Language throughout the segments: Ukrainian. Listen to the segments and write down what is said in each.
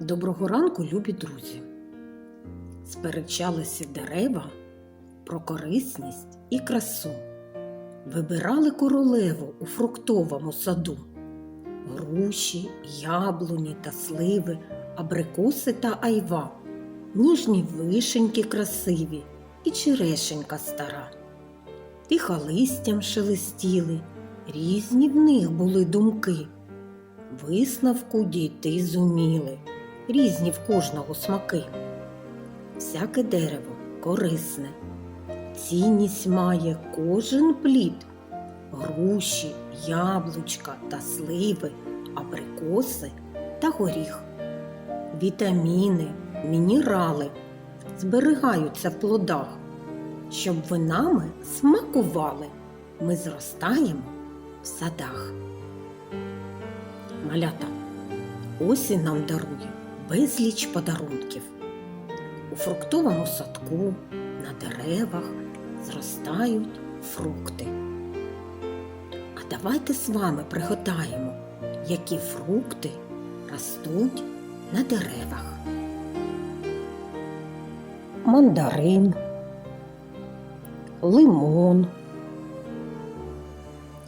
Доброго ранку, любі друзі! Сперечалися дерева про корисність і красу. Вибирали королеву у фруктовому саду. Груші, яблуні та сливи, абрикоси та айва, ніжні вишеньки красиві і черешенька стара. Тиха листям шелестіли, різні в них були думки. Висновку дійти зуміли, різні в кожного смаки. Всяке дерево корисне, цінність має кожен плід, груші, яблучка та сливи, абрикоси та горіх. Вітаміни, мінерали зберігаються в плодах. Щоб ви нами смакували, ми зростаємо в садах. Малята, осінь нам дарує безліч подарунків. У фруктовому садку на деревах зростають фрукти. А давайте з вами пригадаємо, які фрукти ростуть на деревах. Мандарин, лимон,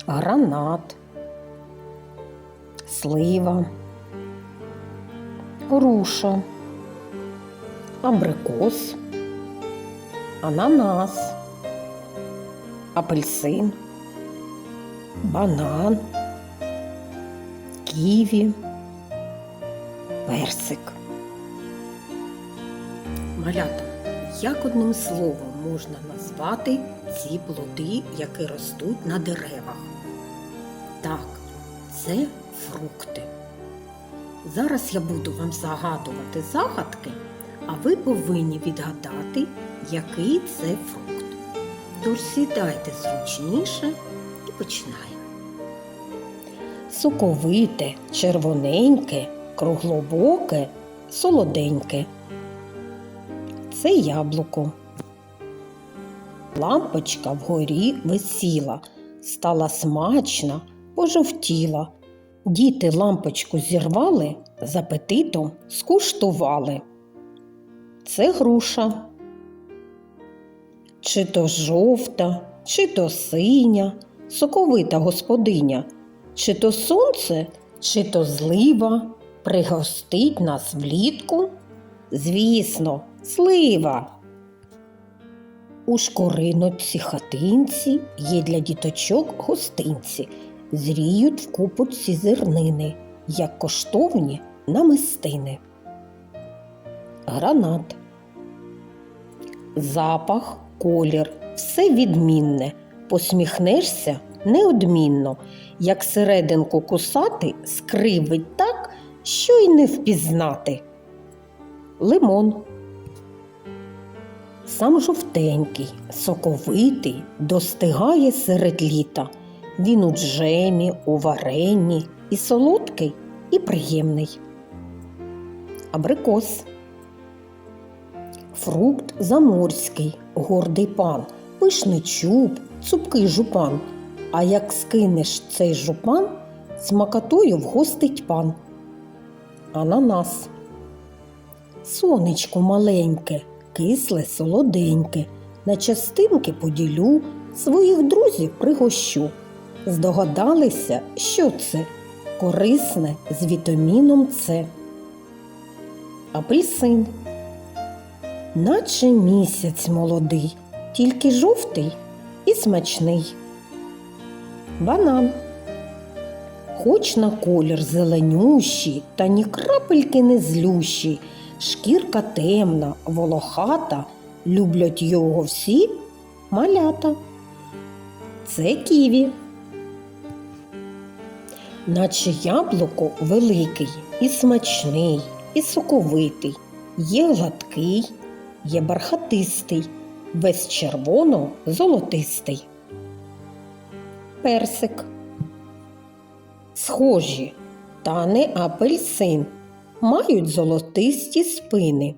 гранат слива, груша, абрикос, ананас, апельсин, банан, ківі, персик. Малята, як одним словом можна назвати ці плоди, які ростуть на деревах? Так, це фрукти. Зараз я буду вам загадувати загадки, а ви повинні відгадати, який це фрукт. Тож сідайте зручніше і починаємо. Соковите, червоненьке, круглобоке, солоденьке. Це яблуко. Лампочка вгорі висіла, стала смачна, пожовтіла. Діти лампочку зірвали, з апетитом скуштували. Це груша. Чи то жовта, чи то синя, соковита господиня, чи то сонце, чи то злива, пригостить нас влітку. Звісно, слива. У шкориночці хатинці є для діточок гостинці зріють в купочці зернини, як коштовні намистини. Гранат. Запах, колір все відмінне. Посміхнешся неодмінно, як серединку кусати скривить так, що й не впізнати. Лимон. Сам жовтенький, соковитий, достигає серед літа. Він у джемі, у варенні і солодкий, і приємний. Абрикос. Фрукт заморський, гордий пан, пишний чуб, цупкий жупан. А як скинеш цей жупан, смакатою вгостить пан. Ананас. Сонечко маленьке, кисле, солоденьке. На частинки поділю, своїх друзів пригощу. Здогадалися, що це корисне з вітаміном С. Апельсин. Наче місяць молодий, тільки жовтий і смачний. Банан. Хоч на колір зеленющий, та ні крапельки не злющий, шкірка темна, волохата, люблять його всі малята. Це ківі наче яблуко великий і смачний, і соковитий, є гладкий, є бархатистий, весь червоно золотистий. Персик. Схожі, та не апельсин, мають золотисті спини.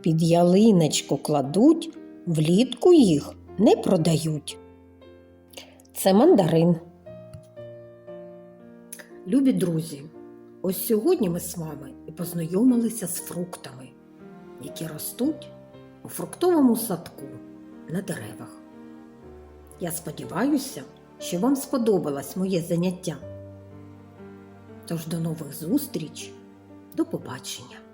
Під ялиночку кладуть, влітку їх не продають. Це мандарин. Любі друзі, Ось сьогодні ми з вами і познайомилися з фруктами, які ростуть у фруктовому садку на деревах. Я сподіваюся, що вам сподобалось моє заняття. Тож до нових зустріч, до побачення!